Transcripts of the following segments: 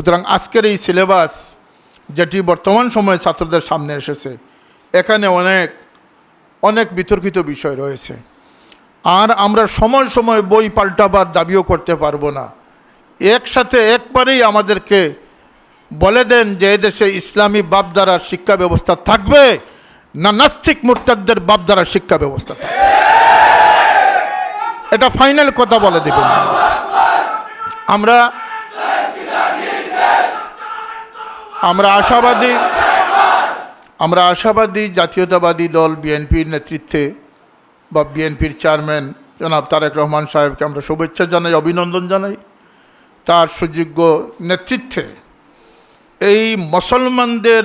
সুতরাং আজকের এই সিলেবাস, যেটি বর্তমান সময়ে ছাত্রদের সামনে এসেছে, এখানে অনেক অনেক বিতর্কিত বিষয় রয়েছে। আর আমরা সময় সময় বই পাল্টাবার দাবিও করতে পারব না। একসাথে একবারেই আমাদেরকে বলে দেন যে এদেশে ইসলামী বাপদারার শিক্ষা ব্যবস্থা থাকবে না নাস্তিক মুরতাদদের বাপদারার শিক্ষা ব্যবস্থা থাকবে। এটা ফাইনাল কথা বলে দেবেন। আমরা আমরা আশাবাদী আমরা আশাবাদী জাতীয়তাবাদী দল বিএনপির নেতৃত্বে বা বিএনপির চেয়ারম্যান জনাব তারেক রহমান সাহেবকে আমরা শুভেচ্ছা জানাই, অভিনন্দন জানাই। তার সুযোগ্য নেতৃত্বে এই মুসলমানদের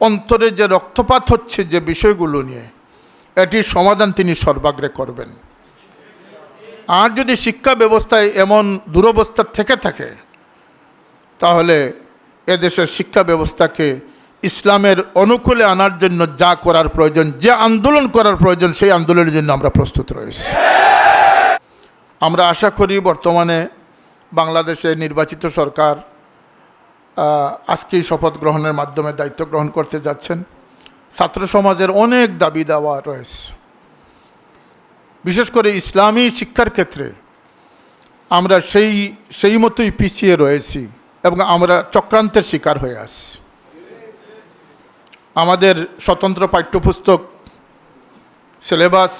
অন্তরে যে রক্তপাত হচ্ছে যে বিষয়গুলো নিয়ে, এটির সমাধান তিনি সর্বাগ্রে করবেন। আর যদি শিক্ষা ব্যবস্থায় এমন দুরবস্থা থেকে থাকে, তাহলে এদেশের শিক্ষা ব্যবস্থাকে ইসলামের অনুকূলে আনার জন্য যা করার প্রয়োজন, যে আন্দোলন করার প্রয়োজন, সেই আন্দোলনের জন্য আমরা প্রস্তুত রয়েছি। আমরা আশা করি বর্তমানে বাংলাদেশে নির্বাচিত সরকার আজকেই শপথ গ্রহণের মাধ্যমে দায়িত্ব গ্রহণ করতে যাচ্ছেন। ছাত্র সমাজের অনেক দাবি দেওয়া রয়েছে। বিশেষ করে ইসলামী শিক্ষার ক্ষেত্রে আমরা সেই সেই মতোই পিছিয়ে রয়েছি। এবং আমরা চক্রান্তের শিকার হয়ে আসি আমাদের স্বতন্ত্র পাঠ্যপুস্তক, সিলেবাস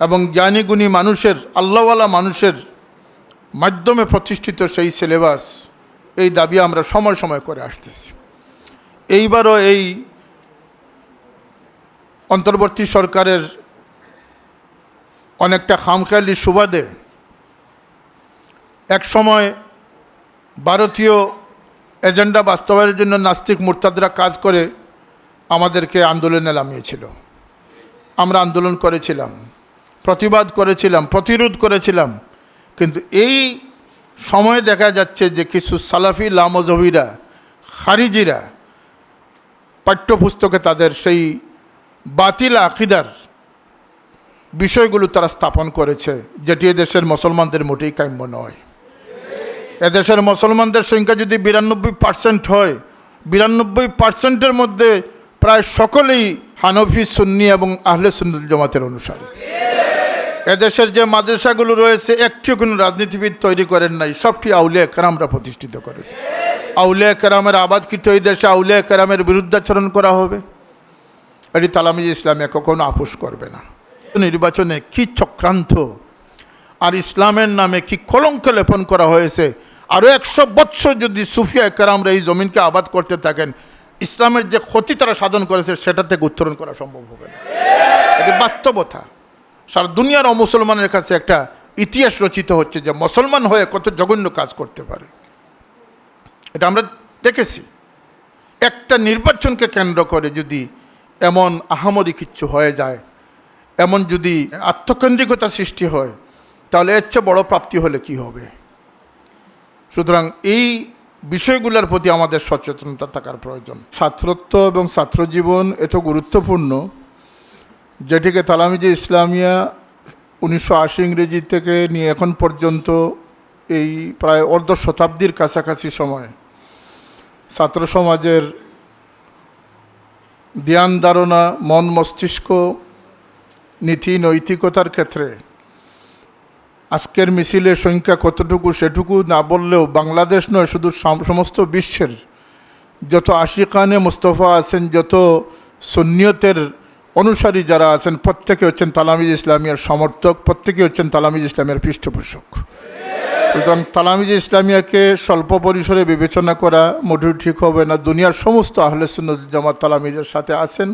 এবং জ্ঞানীগুণী মানুষের, আল্লাহওয়ালা মানুষের মাধ্যমে প্রতিষ্ঠিত সেই সিলেবাস, এই দাবি আমরা সময় সময় করে আসতেছি। এইবারও এই অন্তর্বর্তী সরকারের অনেকটা খামখেয়ালি সুবাদে এক সময় ভারতীয় এজেন্ডা বাস্তবায়নের জন্য নাস্তিক মুরতাদরা কাজ করে আমাদেরকে আন্দোলনে নামিয়েছিল। আমরা আন্দোলন করেছিলাম, প্রতিবাদ করেছিলাম, প্রতিরোধ করেছিলাম, কিন্তু এই সময়ে দেখা যাচ্ছে যে কিছু সালাফি লামজহিরা খারিজিরা পাঠ্যপুস্তকে তাদের সেই বাতিল আকিদার বিষয়গুলো তারা স্থাপন করেছে, যেটি এদেশের মুসলমানদের মোটেই কাম্য নয়। এদেশের মুসলমানদের সংখ্যা যদি বিরানব্বই পার্সেন্ট হয়, বিরানব্বই পার্সেন্টের মধ্যে প্রায় সকলেই হানফি, সুন্নি এবং আহলে সুন্নুল জমাতের অনুসারী। এদেশের যে মাদ্রাসাগুলো রয়েছে, একটিও কোনো রাজনীতিবিদ তৈরি করেন নাই, সবটি আউলিয়া কেরামরা প্রতিষ্ঠিত করেছে। আউলিয়া কেরামের আবাদকৃত এই দেশে আউলিয়া কেরামের বিরুদ্ধাচরণ করা হবে? এটি তালামিজ ইসলামে কখনো আপোষ করবে না। নির্বাচনে কি চক্রান্ত? আর ইসলামের নামে কি কলঙ্ক লেপন করা হয়েছে? আরও একশো বৎসর যদি সুফিয়া কেরামরা এই জমিনকে আবাদ করতে থাকেন, ইসলামের যে ক্ষতি তারা সাধন করেছে, সেটা থেকে উত্তরণ করা সম্ভব হবে না। এটি বাস্তবতা। সারা দুনিয়ার অমুসলমানের কাছে একটা ইতিহাস রচিত হচ্ছে যে মুসলমান হয়ে কত জঘন্য কাজ করতে পারে। এটা আমরা দেখেছি। একটা নির্বাচনকে কেন্দ্র করে যদি এমন আহামরি কিচ্ছু হয়ে যায়, এমন যদি আত্মকেন্দ্রিকতা সৃষ্টি হয়, তাহলে এর চেয়ে বড় প্রাপ্তি হলে কি হবে? সুতরাং এই বিষয়গুলোর প্রতি আমাদের সচেতনতা থাকার প্রয়োজন। ছাত্রত্ব এবং ছাত্রজীবন এত গুরুত্বপূর্ণ, যেটিকে তালামিজে ইসলামিয়া উনিশশো আশি ইংরেজি থেকে নিয়ে এখন পর্যন্ত এই প্রায় অর্ধ শতাব্দীর কাছাকাছি সময় ছাত্র সমাজের ধ্যান ধারণা, মন মস্তিষ্ক, নীতি, নৈতিকতার ক্ষেত্রে আজকের মিছিলের সংখ্যা কতটুকু সেটুকু না বললেও বাংলাদেশ নয়, শুধু সমস্ত বিশ্বের। যত আশিকানে মুস্তফা আছেন, যত সুন্নিয়তের অনুসারী যারা আছেন, প্রত্যেকে হচ্ছেন তালামিজ ইসলামিয়ার সমর্থক, প্রত্যেকে হচ্ছেন তালামিজ ইসলামিয়ার পৃষ্ঠপোষক। সুতরাং তালামিজ ইসলামিয়াকে স্বল্প পরিসরে বিবেচনা করা মোটেও ঠিক হবে না। দুনিয়ার সমস্ত আহলে সুন্নত জামাত তালামিজের সাথে আছেন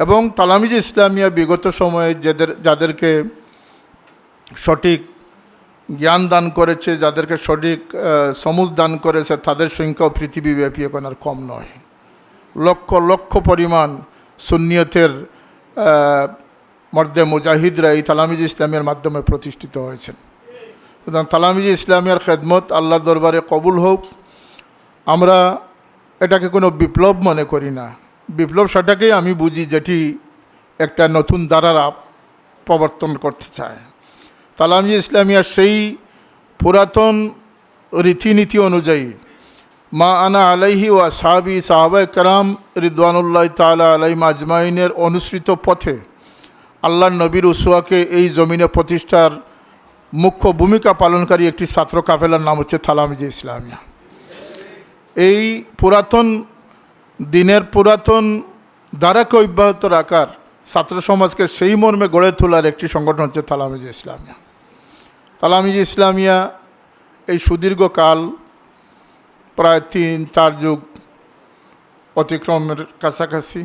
এবং তালামিজ ইসলামিয়া বিগত সময়ে যাদের যাদেরকে সঠিক জ্ঞান দান করেছে, যাদেরকে সঠিক সমুজ দান করেছে, তাদের সংখ্যাও পৃথিবীব্যাপী এখন আর কম নয়। লক্ষ লক্ষ পরিমাণ সুন্নিয়তের মর্দে মুজাহিদরা এই তালামিজ ইসলামের মাধ্যমে প্রতিষ্ঠিত হয়েছেন। সুতরাং তালামিজ ইসলামিয়ার খেদমত আল্লাহর দরবারে কবুল হোক। আমরা এটাকে কোনো বিপ্লব মনে করি না। বিপ্লব সেটাকেই আমি বুঝি যেটি একটা নতুন আপ- প্রবর্তন করতে চায়। তালামি ইসলামিয়া সেই পুরাতন রীতিনীতি অনুযায়ী, মা আনা আলাইহি ওয়া সাহাবি সাহাবাই কারাম রিদওয়ানুল্লাহ তালা আলাইম আজমাইনের অনুসৃত পথে আল্লাহ নবীর উসুয়াকে এই জমিনে প্রতিষ্ঠার মুখ্য ভূমিকা পালনকারী একটি ছাত্র কাফেলার নাম হচ্ছে থালামিজি ইসলামিয়া। এই পুরাতন দিনের পুরাতন ধারাকে অব্যাহত রাখার ছাত্র সমাজকে সেই মর্মে গড়ে তোলার একটি সংগঠন হচ্ছে তালামিজি ইসলামিয়া। তালামিজি ইসলামিয়া, এই সুদীর্ঘ কাল প্রায় তিন, চার যুগ অতিক্রমের কাছাকাছি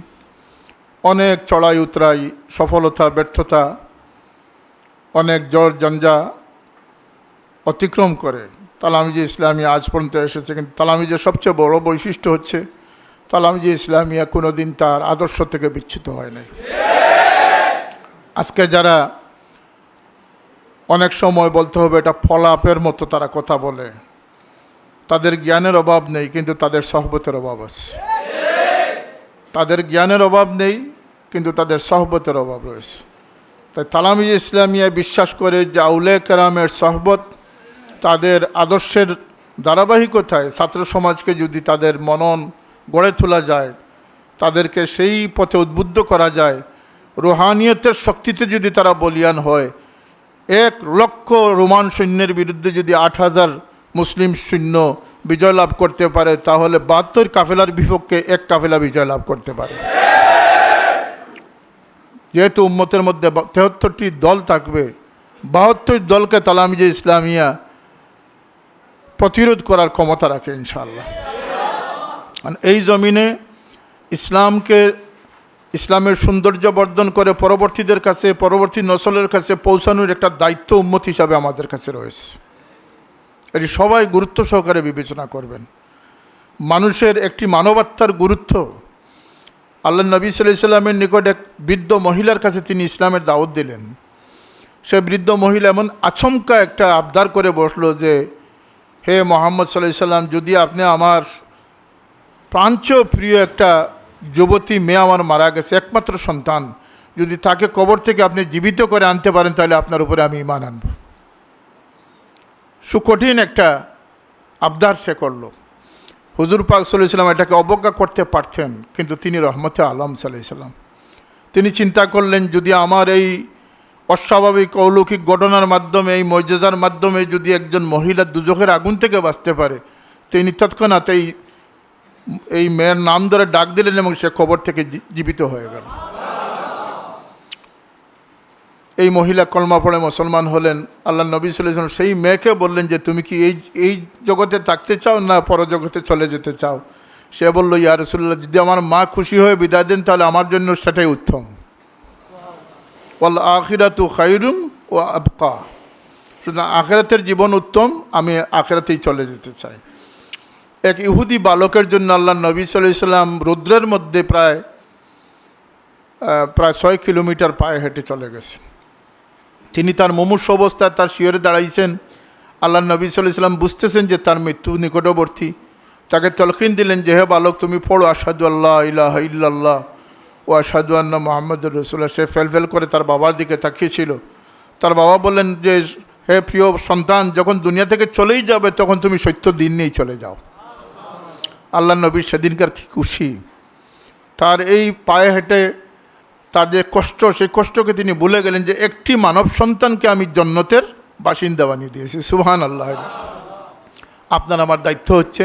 অনেক চড়াই উতরাই, সফলতা, ব্যর্থতা, অনেক জ্বর জঞ্জা অতিক্রম করে। তালামিজি ইসলামিয়া আজ পর্যন্ত এসেছে, কিন্তু তালামিজের সবচেয়ে বড় বৈশিষ্ট্য হচ্ছে তালামিজি ইসলামিয়া কোনো দিন তার আদর্শ থেকে বিচ্যুত হয় নাই। আজকে যারা অনেক সময় বলতে হবে, এটা ফলাপের মতো তারা কথা বলে। তাদের জ্ঞানের অভাব নেই, কিন্তু তাদের সহবতের অভাব আছে। তাদের জ্ঞানের অভাব নেই, কিন্তু তাদের সহবতের অভাব রয়েছে। তাই তালামিজ ইসলামিয়া বিশ্বাস করে যে আউলে কেরামের সহবত তাদের আদর্শের ধারাবাহিকতায় ছাত্র সমাজকে যদি তাদের মনন গড়ে তোলা যায়, তাদেরকে সেই পথে উদ্বুদ্ধ করা যায়, রোহানিয়তের শক্তিতে যদি তারা বলিয়ান হয় এক লক্ষ রোমান সৈন্যের বিরুদ্ধে যদি আট হাজার মুসলিম সৈন্য বিজয় লাভ করতে পারে, তাহলে বাহাত্তর কাফেলার বিপক্ষে এক কাফেলা বিজয় লাভ করতে পারে। যেহেতু উম্মতের মধ্যে তেহত্তরটি দল থাকবে, বাহাত্তর দলকে তালামিজে ইসলামিয়া প্রতিরোধ করার ক্ষমতা রাখে ইনশাল্লাহ এই জমিনে ইসলামকে ইসলামের সৌন্দর্য বর্ধন করে পরবর্তীদের কাছে, পরবর্তী নসলের কাছে পৌঁছানোর একটা দায়িত্ব উন্মত হিসাবে আমাদের কাছে রয়েছে। এটি সবাই গুরুত্ব সহকারে বিবেচনা করবেন। মানুষের একটি মানবাত্মার গুরুত্ব। আল্লাহ নবী সাল্লাহ সাল্লামের নিকট এক বৃদ্ধ মহিলার কাছে তিনি ইসলামের দাওয়াত দিলেন। সে বৃদ্ধ মহিলা এমন আচমকা একটা আবদার করে বসল যে, হে মোহাম্মদ সাল্লাহ সাল্লাম, যদি আপনি আমার প্রাঞ্চ প্রিয় একটা যুবতী মেয়ে আমার মারা গেছে, একমাত্র সন্তান। যদি তাকে কবর থেকে আপনি জীবিত করে আনতে পারেন, তাহলে আপনার উপরে আমি ইমান আনব। সুকঠিন একটা আবদার সে করল। হুজুর পাক সাল্লাম এটাকে অবজ্ঞা করতে পারতেন, কিন্তু তিনি রহমতে আলম সাল্লাম তিনি চিন্তা করলেন, যদি আমার এই অস্বাভাবিক, অলৌকিক ঘটনার মাধ্যমে, এই মর্যাদার মাধ্যমে যদি একজন মহিলা দুজখের আগুন থেকে বাঁচতে পারে, তিনি তৎক্ষণাৎ এই এই মেয়ের নাম ধরে ডাক দিলেন এবং সে খবর থেকে জীবিত হয়ে গেল। এই মহিলা কলমা পড়ে মুসলমান হলেন। আল্লাহ নবী সাল্লাম সেই মেয়েকে বললেন যে, তুমি কি এই এই জগতে থাকতে চাও না পরজগতে চলে যেতে চাও? সে বলল, ইয়া রসুল্লাহ যদি আমার মা খুশি হয়ে বিদায় দেন, তাহলে আমার জন্য সেটাই উত্তম। বল আখিরাতু খাইরুম ও আবকা। আখেরাতের জীবন উত্তম, আমি আখেরাতেই চলে যেতে চাই। এক ইহুদি বালকের জন্য আল্লাহ নবী সাল্লাম রুদ্রের মধ্যে প্রায় প্রায় ছয় কিলোমিটার পায়ে হেঁটে চলে গেছে তিনি তার মুমূর্ষ অবস্থায় তার শিয়রে দাঁড়াইছেন। আল্লাহ নবী সাল্লাম বুঝতেছেন যে তার মৃত্যু নিকটবর্তী। তাকে তলকিন দিলেন যে, হে বালক, তুমি পড়ো আসাদু আল্লাহ ইলাহ ইল্লাল্লাহ ও আসাদু আন্না মোহাম্মদ রসুল্লাহ সে ফেল ফেল করে তার বাবার দিকে তাকিয়েছিল। তার বাবা বললেন যে, হে প্রিয় সন্তান, যখন দুনিয়া থেকে চলেই যাবে, তখন তুমি সত্য দিন নিয়েই চলে যাও। আল্লাহ নবী সেদিনকার কি খুশি? তার এই পায়ে হেঁটে তার যে কষ্ট, সেই কষ্টকে তিনি বলে গেলেন যে একটি মানব সন্তানকে আমি জন্নতের বাসিন্দা বানিয়ে দিয়েছি। সুহান আল্লাহ আপনার আমার দায়িত্ব হচ্ছে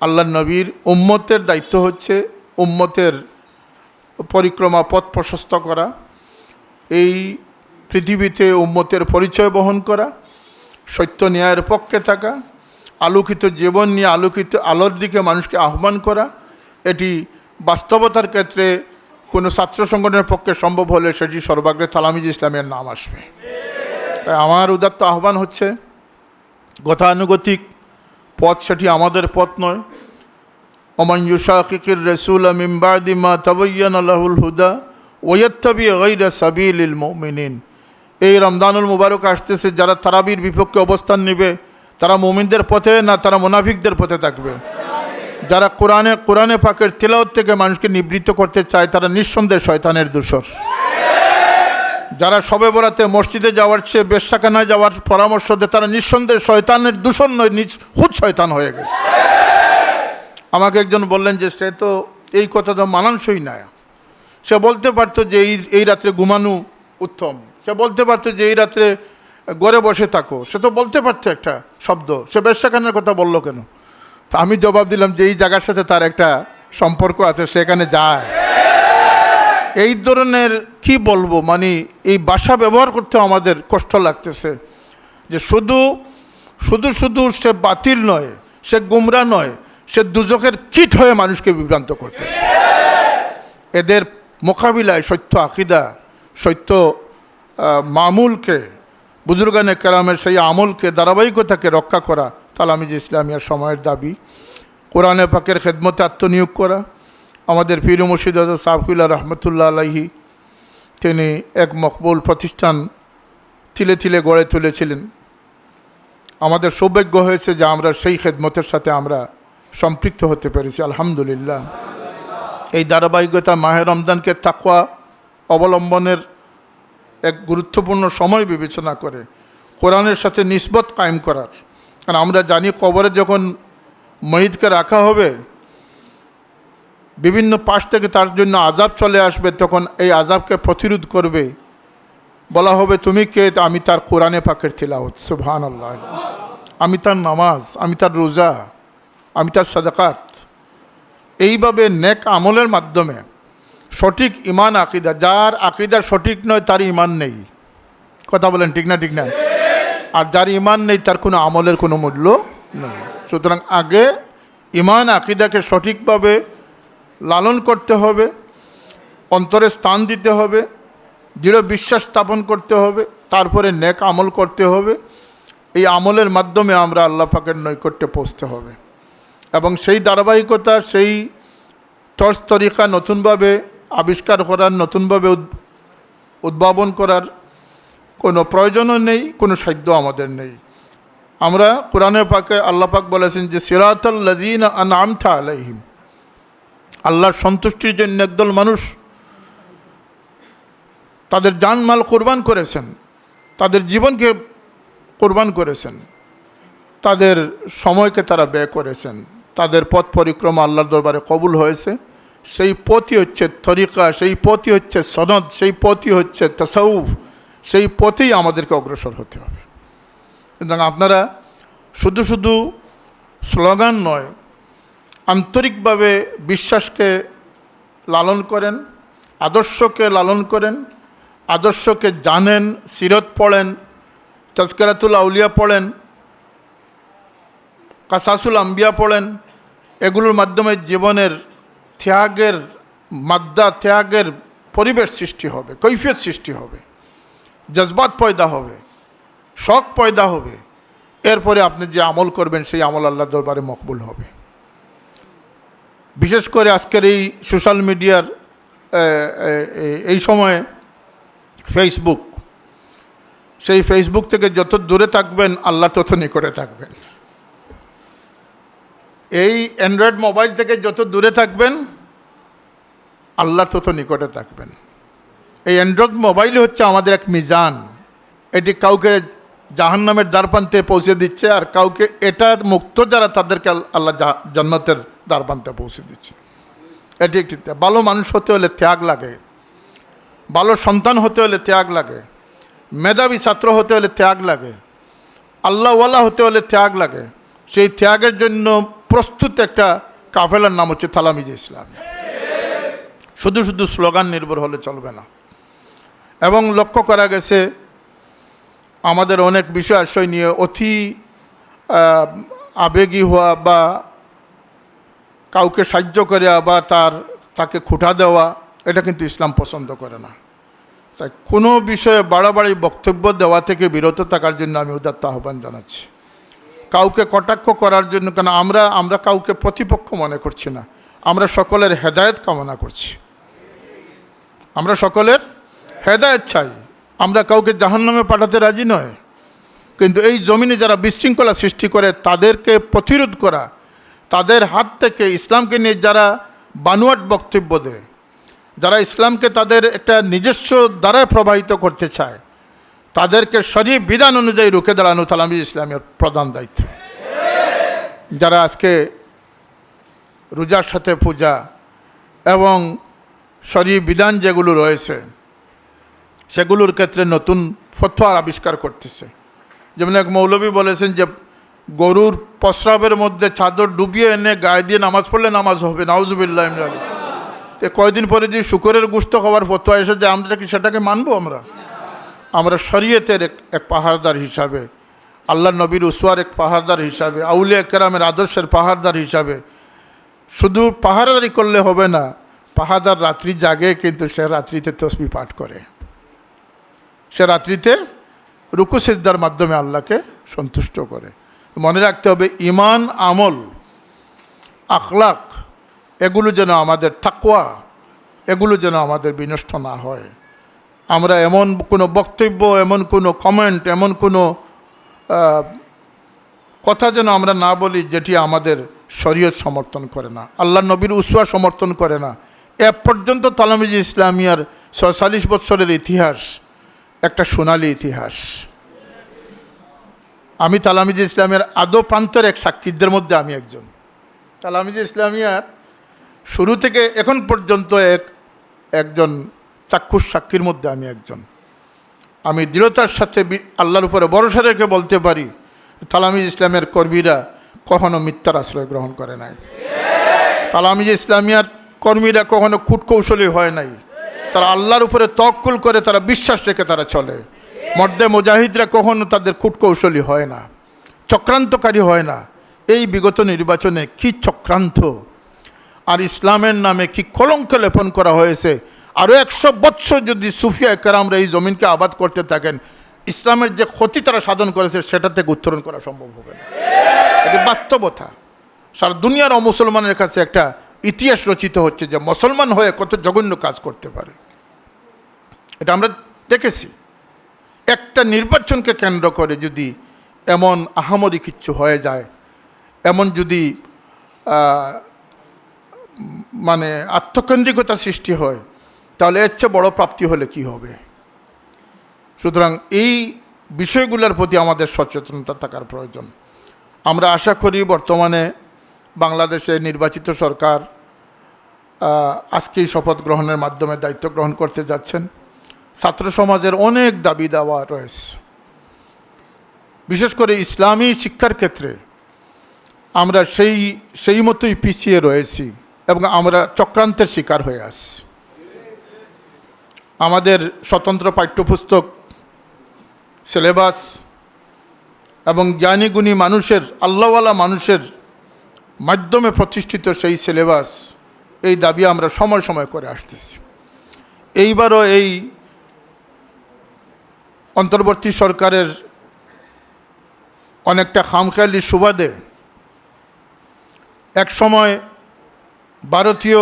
আল্লাহ নবীর উম্মতের দায়িত্ব হচ্ছে উম্মতের পরিক্রমা, পথ প্রশস্ত করা, এই পৃথিবীতে উম্মতের পরিচয় বহন করা, সত্য ন্যায়ের পক্ষে থাকা আলোকিত জীবন নিয়ে আলোকিত আলোর দিকে মানুষকে আহ্বান করা, এটি বাস্তবতার ক্ষেত্রে কোনো ছাত্র সংগঠনের পক্ষে সম্ভব হলে সেটি সর্বাগ্রে তালামিজ ইসলামের নাম আসবে। তাই আমার উদাত্ত আহ্বান হচ্ছে, গতানুগতিক পথ সেটি আমাদের পথ নয়। ওমান ইউশাকির রসুল মিমবাদিমা তবৈয়ান আল্লাহুল হুদা ওয়ত্তবি গৈরা সাবিল মমিনিন। এই রমদানুল মুবারক আসতেছে, যারা তারাবির বিপক্ষে অবস্থান নেবে তারা মোমিনদের পথে না তারা মুনাফিকদের পথে থাকবে। যারা কোরআনে কোরআনে পাকের তেলাওত থেকে মানুষকে নিবৃত্ত করতে চায়, তারা নিঃসন্দেহে শয়তানের দূষর। যারা সবে বরাতে মসজিদে যাওয়ার চেয়ে বেশ্যাখানায় যাওয়ার পরামর্শ দেয়, তারা নিঃসন্দেহে শয়তানের দূষণ নয়, নিজ খুদ শয়তান হয়ে গেছে। আমাকে একজন বললেন যে, সে তো এই কথা তো মানানসই না। সে বলতে পারতো যে, এই এই রাত্রে ঘুমানো উত্তম। সে বলতে পারতো যে, এই রাত্রে গড়ে বসে থাকো। সে তো বলতে পারতো একটা শব্দ। সে বেশ্যাখানার কথা বলল কেন? তা আমি জবাব দিলাম যে এই জায়গার সাথে তার একটা সম্পর্ক আছে সেখানে যায়। এই ধরনের কি বলব? মানে এই বাসা ব্যবহার করতে আমাদের কষ্ট লাগতেছে। যে শুধু শুধু শুধু সে বাতিল নয়, সে গুমরা নয়, সে দুজকের কিট হয়ে মানুষকে বিভ্রান্ত করতেছে। এদের মোকাবিলায় সত্য আকিদা, সত্য মামুলকে বুজুর্গানে কেরামের সেই আমলকে, ধারাবাহিকতাকে রক্ষা করা তালামি যে ইসলামিয়ার সময়ের দাবি, কোরআনে পাকের খেদমতে আত্মনিয়োগ করা, আমাদের পীর মুর্শিদ সাহফুল্লাহ রহমতুল্লাহ আলাহি তিনি এক মকবুল প্রতিষ্ঠান তিলে তিলে গড়ে তুলেছিলেন। আমাদের সৌভাগ্য হয়েছে যে আমরা সেই খেদমতের সাথে আমরা সম্পৃক্ত হতে পেরেছি, আলহামদুলিল্লাহ। এই ধারাবাহিকতা মাহের রমদানকে তাকওয়া অবলম্বনের এক গুরুত্বপূর্ণ সময় বিবেচনা করে কোরআনের সাথে নিসবত কায়েম করার। কারণ আমরা জানি কবরে যখন মহিদকে রাখা হবে, বিভিন্ন পাশ থেকে তার জন্য আজাব চলে আসবে, তখন এই আজাবকে প্রতিরোধ করবে। বলা হবে, তুমি কে? আমি তার কোরআনে পাকের তিলাওয়াত। সুবহান আল্লাহ আমি তার নামাজ, আমি তার রোজা, আমি তার সাদাকাত। এইভাবে নেক আমলের মাধ্যমে সঠিক ইমান আকিদা, যার আকিদা সঠিক নয়, তার ইমান নেই। কথা বলেন ঠিক না ঠিক না? আর যার ইমান নেই, তার কোনো আমলের কোনো মূল্য নেই। সুতরাং আগে ইমান আকিদাকে সঠিকভাবে লালন করতে হবে, অন্তরে স্থান দিতে হবে, দৃঢ় বিশ্বাস স্থাপন করতে হবে, তারপরে নেক আমল করতে হবে। এই আমলের মাধ্যমে আমরা আল্লাহ পাকের নৈকট্যে পৌঁছতে হবে। এবং সেই ধারাবাহিকতা, সেই তর্স তরিকা নতুনভাবে আবিষ্কার করার, নতুনভাবে উদ্ভাবন করার কোনো প্রয়োজনও নেই, কোনো সাধ্য আমাদের নেই। আমরা কোরআনে পাকে পাক বলেছেন যে, সিরাতাল লাজিন আনআমতা আলাইহিম। আল্লাহর সন্তুষ্টির জন্য একদল মানুষ তাদের জানমাল কোরবান করেছেন, তাদের জীবনকে কোরবান করেছেন, তাদের সময়কে তারা ব্যয় করেছেন, তাদের পথ পরিক্রমা আল্লাহর দরবারে কবুল হয়েছে। সেই পথই হচ্ছে তরিকা, সেই পথই হচ্ছে সনদ, সেই পথই হচ্ছে তসৌফ সেই পথেই আমাদেরকে অগ্রসর হতে হবে। সুতরাং আপনারা শুধু শুধু স্লোগান নয়, আন্তরিকভাবে বিশ্বাসকে লালন করেন, আদর্শকে লালন করেন, আদর্শকে জানেন, সিরত পড়েন তস্করাতুল আউলিয়া পড়েন, কাসাসুল আম্বিয়া পড়েন, এগুলোর মাধ্যমে জীবনের ত্যাগের মাদ্দা, ত্যাগের পরিবেশ সৃষ্টি হবে, কৈফিয়ত সৃষ্টি হবে, জজবাত পয়দা হবে শখ পয়দা হবে। এরপরে আপনি যে আমল করবেন, সেই আমল আল্লাহ দরবারে মকবুল হবে। বিশেষ করে আজকের এই সোশ্যাল মিডিয়ার এই সময়ে ফেসবুক সেই ফেসবুক থেকে যত দূরে থাকবেন, আল্লাহ তত নিকটে থাকবেন। এই অ্যান্ড্রয়েড মোবাইল থেকে যত দূরে থাকবেন, আল্লাহ তত নিকটে থাকবেন। এই অ্যান্ড্রয়েড মোবাইল হচ্ছে আমাদের এক মিজান। এটি কাউকে জাহান্নামের দ্বারপান্তে পৌঁছে দিচ্ছে আর কাউকে এটা মুক্ত যারা তাদেরকে আল- আল্লাহ জান্নাতের দ্বারপান্তে পৌঁছে দিচ্ছে। এটি একটি ভালো মানুষ হতে হলে ত্যাগ লাগে। ভালো সন্তান হতে হলে ত্যাগ লাগে। মেধাবী ছাত্র হতে হলে ত্যাগ লাগে। আল্লাহওয়ালা হতে হলে ত্যাগ লাগে। সেই ত্যাগের জন্য প্রস্তুত একটা কাফেলার নাম হচ্ছে তালামিজ ইসলাম। শুধু শুধু স্লোগান নির্ভর হলে চলবে না। এবং লক্ষ্য করা গেছে, আমাদের অনেক বিষয় আশয় নিয়ে অতি আবেগী হওয়া বা কাউকে সাহায্য করা বা তার, তাকে খুঁটা দেওয়া, এটা কিন্তু ইসলাম পছন্দ করে না। তাই কোনো বিষয়ে বাড়াবাড়ি বক্তব্য দেওয়া থেকে বিরত থাকার জন্য আমি উদাত্ত আহ্বান জানাচ্ছি। কাউকে কটাক্ষ করার জন্য কেন? আমরা আমরা কাউকে প্রতিপক্ষ মনে করছি না। আমরা সকলের হেদায়েত কামনা করছি। আমরা সকলের হেদায়ত চাই। আমরা কাউকে জাহান্নামে পাঠাতে রাজি নয়। কিন্তু এই জমিনে যারা বিশৃঙ্খলা সৃষ্টি করে, তাদেরকে প্রতিরোধ করা, তাদের হাত থেকে ইসলামকে নিয়ে যারা বানুয়াট বক্তব্য দেয়, যারা ইসলামকে তাদের একটা নিজস্ব দ্বারায় প্রবাহিত করতে চায় তাদেরকে শরীফ বিধান অনুযায়ী রুখে দাঁড়ানো তালামি ইসলামের প্রধান দায়িত্ব। যারা আজকে রোজার সাথে পূজা এবং শরীফ বিধান যেগুলো রয়েছে, সেগুলোর ক্ষেত্রে নতুন ফতোয়ার আবিষ্কার করতেছে। যেমন এক মৌলবী বলেছেন যে, গরুর প্রস্রাবের মধ্যে চাদর ডুবিয়ে এনে গায়ে দিয়ে নামাজ পড়লে নামাজ হবে, নাউজুবিল্লাহ কয়দিন পরে যে শুকরের গুস্ত খাওয়ার ফতোয়া এসে যে আমরা কি সেটাকে মানবো আমরা? আমরা শরীয়তের এক এক পাহাড়দার হিসাবে আল্লাহ নবীর উসওয়ার এক পাহাড়দার হিসাবে, আউলিয়া কেরামের আদর্শের পাহাড়দার হিসাবে, শুধু পাহাড়দারি করলে হবে না, পাহাড়দার রাত্রি জাগে কিন্তু সে রাত্রিতে তসবি পাঠ করে। সে রাত্রিতে রুকু সিজদার মাধ্যমে আল্লাহকে সন্তুষ্ট করে। মনে রাখতে হবে ইমান আমল, আখলাক, এগুলো যেন আমাদের তাকওয়া, এগুলো যেন আমাদের বিনষ্ট না হয়। আমরা এমন কোনো বক্তব্য, এমন কোনো কমেন্ট এমন কোনো কথা যেন আমরা না বলি যেটি আমাদের শরীয়ত সমর্থন করে না। আল্লাহ নবীর উসুয়া সমর্থন করে না। এ পর্যন্ত তালামিজি ইসলামিয়ার ছয়চল্লিশ বৎসরের ইতিহাস একটা সোনালি ইতিহাস। আমি তালামিজি ইসলামের আদৌ প্রান্তের এক সাক্ষীদের মধ্যে আমি একজন। তালামিজি ইসলামিয়ার শুরু থেকে এখন পর্যন্ত এক, একজন চাক্ষুষ সাক্ষীর মধ্যে আমি একজন। আমি দৃঢ়তার সাথে আল্লাহর উপরে ভরসা রেখে বলতে পারি, তালামিজ ইসলামের কর্মীরা কখনো মিথ্যার আশ্রয় গ্রহণ করে নাই। তালামিজ ইসলামিয়ার কর্মীরা কখনো কূটকৌশলী হয় নাই। তারা আল্লাহর উপরে তক্কুল করে, তারা বিশ্বাস রেখে তারা চলে। মর্দে মুজাহিদরা কখনো তাদের কূটকৌশলী হয় না, চক্রান্তকারী হয় না। এই বিগত নির্বাচনে কি চক্রান্ত? আর ইসলামের নামে কি কলঙ্ক লেপন করা হয়েছে? আরও একশো বৎসর যদি সুফিয়া কেরামরা এই জমিনকে আবাদ করতে থাকেন, ইসলামের যে ক্ষতি তারা সাধন করেছে, সেটা থেকে উত্তরণ করা সম্ভব হবে না। এটি বাস্তবতা। সারা দুনিয়ার অমুসলমানের কাছে একটা ইতিহাস রচিত হচ্ছে যে মুসলমান হয়ে কত জঘন্য কাজ করতে পারে। এটা আমরা দেখেছি। একটা নির্বাচনকে কেন্দ্র করে যদি এমন আহামরি কিচ্ছু হয়ে যায়, এমন যদি মানে আত্মকেন্দ্রিকতা সৃষ্টি হয় তাহলে এর চেয়ে বড় প্রাপ্তি হলে কি হবে? সুতরাং এই বিষয়গুলোর প্রতি আমাদের সচেতনতা থাকার প্রয়োজন। আমরা আশা করি বর্তমানে বাংলাদেশে নির্বাচিত সরকার আজকেই শপথ গ্রহণের মাধ্যমে দায়িত্ব গ্রহণ করতে যাচ্ছেন। ছাত্র সমাজের অনেক দাবি দাওয়া রয়েছে। বিশেষ করে ইসলামী শিক্ষার ক্ষেত্রে আমরা সেই সেই মতোই পিছিয়ে রয়েছি এবং আমরা চক্রান্তের শিকার হয়ে আসছি আমাদের স্বতন্ত্র পাঠ্যপুস্তক সিলেবাস এবং জ্ঞানীগুণী মানুষের, আল্লাহওয়ালা মানুষের মাধ্যমে প্রতিষ্ঠিত সেই সিলেবাস এই দাবি আমরা সময় সময় করে আসতেছি। এইবারও এই অন্তর্বর্তী সরকারের অনেকটা খামখেয়ালি সুবাদে এক সময় ভারতীয়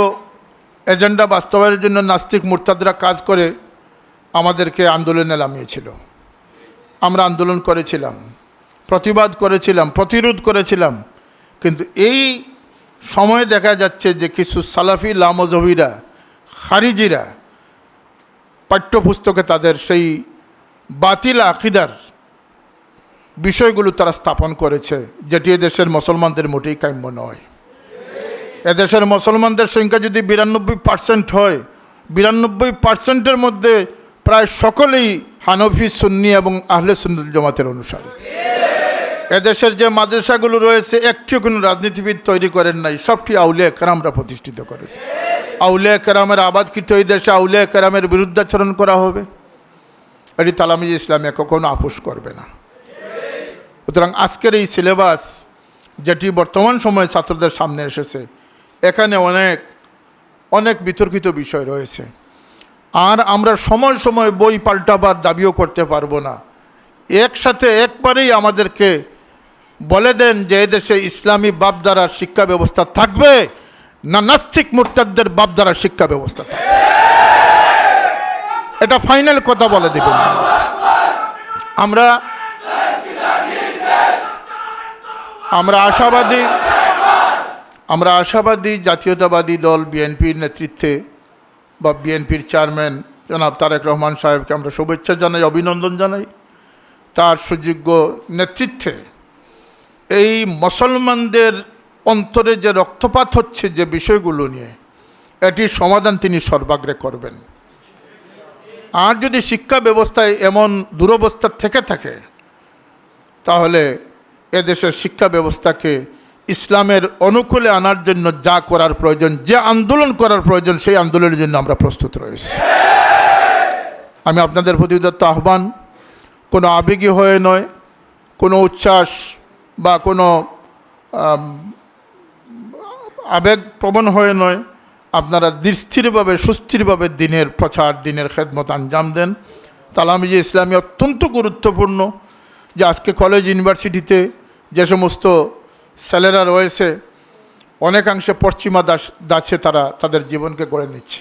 এজেন্ডা বাস্তবায়নের জন্য নাস্তিক মুরতাদরা কাজ করে আমাদেরকে আন্দোলনে নামিয়েছিল। আমরা আন্দোলন করেছিলাম, প্রতিবাদ করেছিলাম, প্রতিরোধ করেছিলাম। কিন্তু এই সময়ে দেখা যাচ্ছে যে কিছু সালাফি লামজহিরা খারিজিরা পাঠ্যপুস্তকে তাদের সেই বাতিল আকিদার বিষয়গুলো তারা স্থাপন করেছে, যেটি এদেশের মুসলমানদের মোটেই কাম্য নয়। এদেশের মুসলমানদের সংখ্যা যদি বিরানব্বই পার্সেন্ট হয়, বিরানব্বই পার্সেন্টের মধ্যে প্রায় সকলেই হানফি, সুন্নি এবং আহলে সুন্নুল জমাতের অনুসারী। এদেশের যে মাদ্রাসাগুলো রয়েছে, একটিও কোনো রাজনীতিবিদ তৈরি করেন নাই, সবটি আউলিয়া কেরামরা প্রতিষ্ঠিত করেছে। আউলিয়া কেরামের আবাদকৃত এই দেশে আউলিয়া কেরামের বিরুদ্ধাচরণ করা হবে? এটি তালামিজ ইসলামে কখনো আপোষ করবে না। সুতরাং আজকের এই সিলেবাস, যেটি বর্তমান সময়ে ছাত্রদের সামনে এসেছে এখানে অনেক অনেক বিতর্কিত বিষয় রয়েছে। আর আমরা সময় সময় বই পাল্টাবার দাবিও করতে পারব না। একসাথে একবারেই আমাদেরকে বলে দেন যে এদেশে ইসলামী বাপ দ্বারা শিক্ষা ব্যবস্থা থাকবে না নাস্তিক মুরতাদদের বাপ দ্বারা শিক্ষা ব্যবস্থা থাকবে। এটা ফাইনাল কথা বলে দেবেন। আমরা আমরা আশাবাদী আমরা আশাবাদী জাতীয়তাবাদী দল বিএনপির নেতৃত্বে বা বিএনপির চেয়ারম্যান জনাব তারেক রহমান সাহেবকে আমরা শুভেচ্ছা জানাই, অভিনন্দন জানাই। তার সুযোগ্য নেতৃত্বে এই মুসলমানদের অন্তরে যে রক্তপাত হচ্ছে যে বিষয়গুলো নিয়ে, এটির সমাধান তিনি সর্বাগ্রে করবেন। আর যদি শিক্ষা ব্যবস্থায় এমন দুরবস্থা থেকে থাকে, তাহলে এদেশের শিক্ষা ব্যবস্থাকে ইসলামের অনুকূলে আনার জন্য যা করার প্রয়োজন যে আন্দোলন করার প্রয়োজন সেই আন্দোলনের জন্য আমরা প্রস্তুত রয়েছি। আমি আপনাদের প্রতি উদাত্ত আহ্বান কোনো আবেগী হয়ে নয় কোনো উচ্ছ্বাস বা কোনো আম, আবেগ প্রবণ হয়ে নয়। আপনারা দৃষ্টিরভাবে সুস্থিরভাবে দিনের প্রচার দিনের খেদমত আঞ্জাম দেন। তালামিজি ইসলামী অত্যন্ত গুরুত্বপূর্ণ যে আজকে কলেজ ইউনিভার্সিটিতে যে সমস্ত ছেলেরা রয়েছে, অনেকাংশে পশ্চিমা দাস, দাসে তারা তাদের জীবনকে গড়ে নিচ্ছে।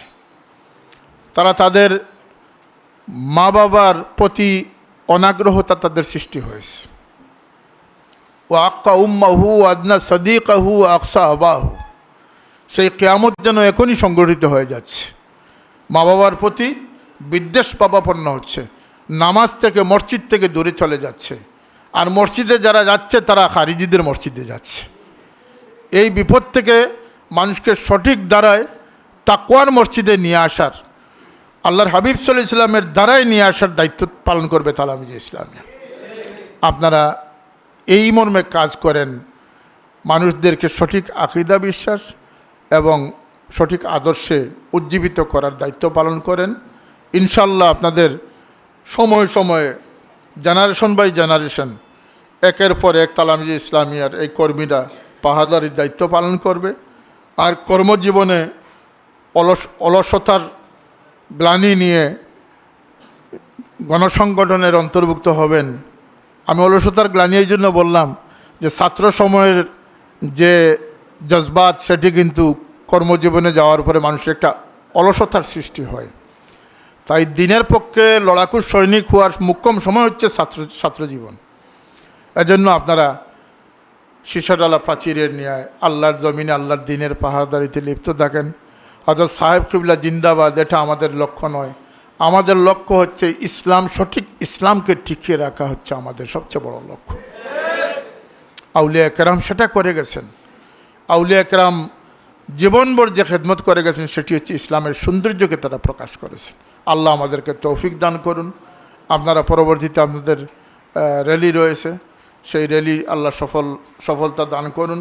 তারা তাদের মা বাবার প্রতি অনাগ্রহতা তাদের সৃষ্টি হয়েছে। ও আক্কা উম্মাহু আদনা সদিকাহু আকসা আবাহু। সেই কেয়ামত যেন এখনই সংগঠিত হয়ে যাচ্ছে। মা বাবার প্রতি বিদ্বেষ পাবাপন্ন হচ্ছে। নামাজ থেকে মসজিদ থেকে দূরে চলে যাচ্ছে। আর মসজিদে যারা যাচ্ছে, তারা খারিজিদের মসজিদে যাচ্ছে। এই বিপদ থেকে মানুষকে সঠিক দ্বারায় তাকওয়ার মসজিদে নিয়ে আসার, আল্লাহর হাবিব সাল্লাহ ইসলামের দ্বারাই নিয়ে আসার দায়িত্ব পালন করবে তালামিজ ইসলামিয়া আপনারা এই মর্মে কাজ করেন, মানুষদেরকে সঠিক আকিদা বিশ্বাস এবং সঠিক আদর্শে উজ্জীবিত করার দায়িত্ব পালন করেন। ইনশাল্লাহ আপনাদের সময় সময়ে জেনারেশন বাই জেনারেশন একের পর এক তালামিজ ইসলামিয়ার এই কর্মীরা পাহাদারির দায়িত্ব পালন করবে। আর কর্মজীবনে অলস, অলসতার গ্লানি নিয়ে গণসংগঠনের অন্তর্ভুক্ত হবেন। আমি অলসতার গ্লানি এই জন্য বললাম যে ছাত্র সময়ের যে জজবাত, সেটি কিন্তু কর্মজীবনে যাওয়ার পরে মানুষের একটা অলসতার সৃষ্টি হয়। তাই দিনের পক্ষে লড়াকু সৈনিক হওয়ার মুখ্যম সময় হচ্ছে ছাত্র ছাত্রজীবন এজন্য আপনারা সীসাডালা প্রাচীরের ন্যায় আল্লাহর জমিনে, আল্লাহর দিনের পাহাড়দারিতে লিপ্ত থাকেন। হজরত সাহেব কিবলা জিন্দাবাদ, এটা আমাদের লক্ষ্য নয়। আমাদের লক্ষ্য হচ্ছে ইসলাম, সঠিক ইসলামকে টিকিয়ে রাখা হচ্ছে আমাদের সবচেয়ে বড় লক্ষ্য। আউলিয়া একরাম সেটা করে গেছেন। আউলিয়া একরাম জীবনভর যে খেদমত করে গেছেন, সেটি হচ্ছে ইসলামের সৌন্দর্যকে তারা প্রকাশ করেছেন। আল্লাহ আমাদেরকে তৌফিক দান করুন। আপনারা পরবর্তীতে আপনাদের র্যালি রয়েছে। সেই র্যালি আল্লাহ সফল, সফলতা দান করুন।